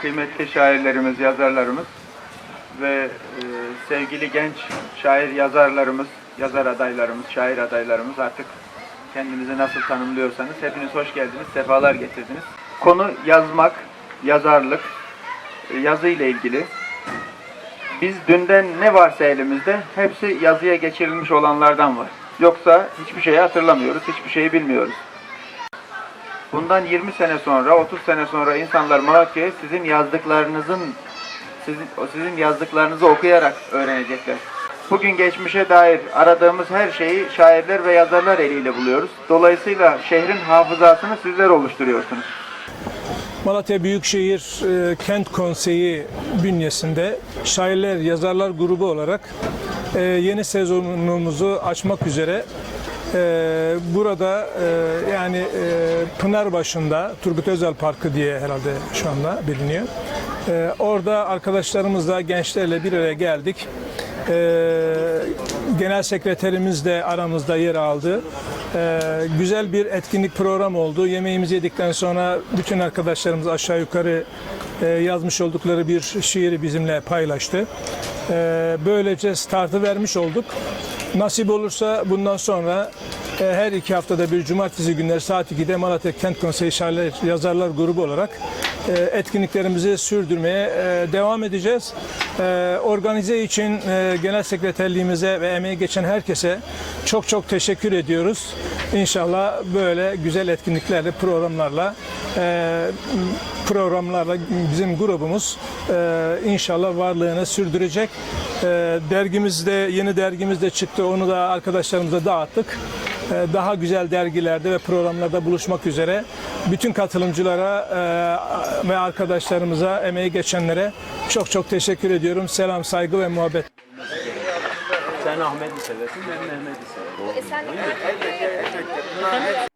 kıymetli şairlerimiz, yazarlarımız ve e, sevgili genç şair yazarlarımız, yazar adaylarımız, şair adaylarımız artık kendinizi nasıl tanımlıyorsanız hepiniz hoş geldiniz, sefalar getirdiniz. Konu yazmak, yazarlık, e, yazı ile ilgili. Biz dünden ne varsa elimizde hepsi yazıya geçirilmiş olanlardan var. Yoksa hiçbir şeyi hatırlamıyoruz, hiçbir şeyi bilmiyoruz. Bundan 20 sene sonra, 30 sene sonra insanlar Malatya'yı sizin yazdıklarınızın sizin sizin yazdıklarınızı okuyarak öğrenecekler. Bugün geçmişe dair aradığımız her şeyi şairler ve yazarlar eliyle buluyoruz. Dolayısıyla şehrin hafızasını sizler oluşturuyorsunuz. Malatya Büyükşehir e, Kent Konseyi bünyesinde şairler, yazarlar grubu olarak e, yeni sezonumuzu açmak üzere e, burada e, yani e, Pınarbaşı'nda Turgut Özal Parkı diye herhalde şu anda biliniyor. Orada arkadaşlarımızla, gençlerle bir araya geldik. Ee, genel sekreterimiz de aramızda yer aldı. Ee, güzel bir etkinlik program oldu. Yemeğimizi yedikten sonra bütün arkadaşlarımız aşağı yukarı e, yazmış oldukları bir şiiri bizimle paylaştı. Ee, böylece startı vermiş olduk. Nasip olursa bundan sonra e, her iki haftada bir cumartesi günleri saat 2'de Malatya Kent Konseyi Şairler Yazarlar Grubu olarak e, etkinliklerimizi sürdürmeye e, devam edeceğiz. E, Organize için e, genel sekreterliğimize ve emeği geçen herkese çok çok teşekkür ediyoruz. İnşallah böyle güzel etkinliklerle, programlarla e, programlarla bizim grubumuz e, inşallah varlığını sürdürecek. E, dergimizde, yeni dergimiz de çıktı. Onu da arkadaşlarımıza dağıttık. E, daha güzel dergilerde ve programlarda buluşmak üzere bütün katılımcılara e, ve arkadaşlarımıza, emeği geçenlere çok çok teşekkür ediyorum. Selam, saygı ve muhabbet. Sen Ahmet'i seversin, ben Mehmet'i severim. E sen her şey